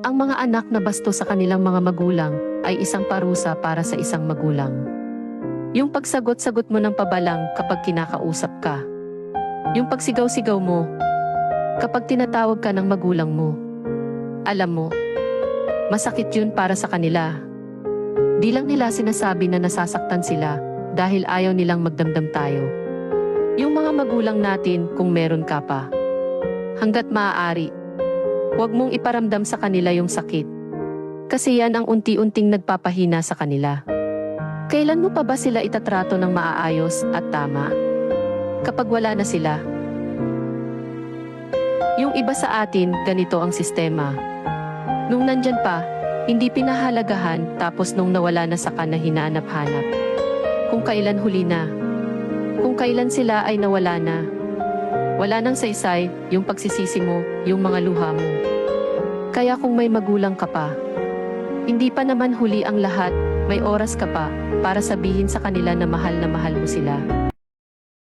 Ang mga anak na basto sa kanilang mga magulang ay isang parusa para sa isang magulang. Yung pagsagot-sagot mo ng pabalang kapag kinakausap ka. Yung pagsigaw-sigaw mo kapag tinatawag ka ng magulang mo. Alam mo, masakit yun para sa kanila. Di lang nila sinasabi na nasasaktan sila dahil ayaw nilang magdamdam tayo. Yung mga magulang natin kung meron ka pa. Hanggat maaari, huwag mong iparamdam sa kanila yung sakit. Kasi yan ang unti-unting nagpapahina sa kanila. Kailan mo pa ba sila itatrato ng maaayos at tama? Kapag wala na sila. Yung iba sa atin, ganito ang sistema. Nung nandyan pa, hindi pinahalagahan tapos nung nawala na sa na hinahanap-hanap. Kung kailan huli na. Kung kailan sila ay nawala na. Wala nang saysay, yung pagsisisi mo, yung mga luha mo. Kaya kung may magulang ka pa, hindi pa naman huli ang lahat, may oras ka pa para sabihin sa kanila na mahal na mahal mo sila.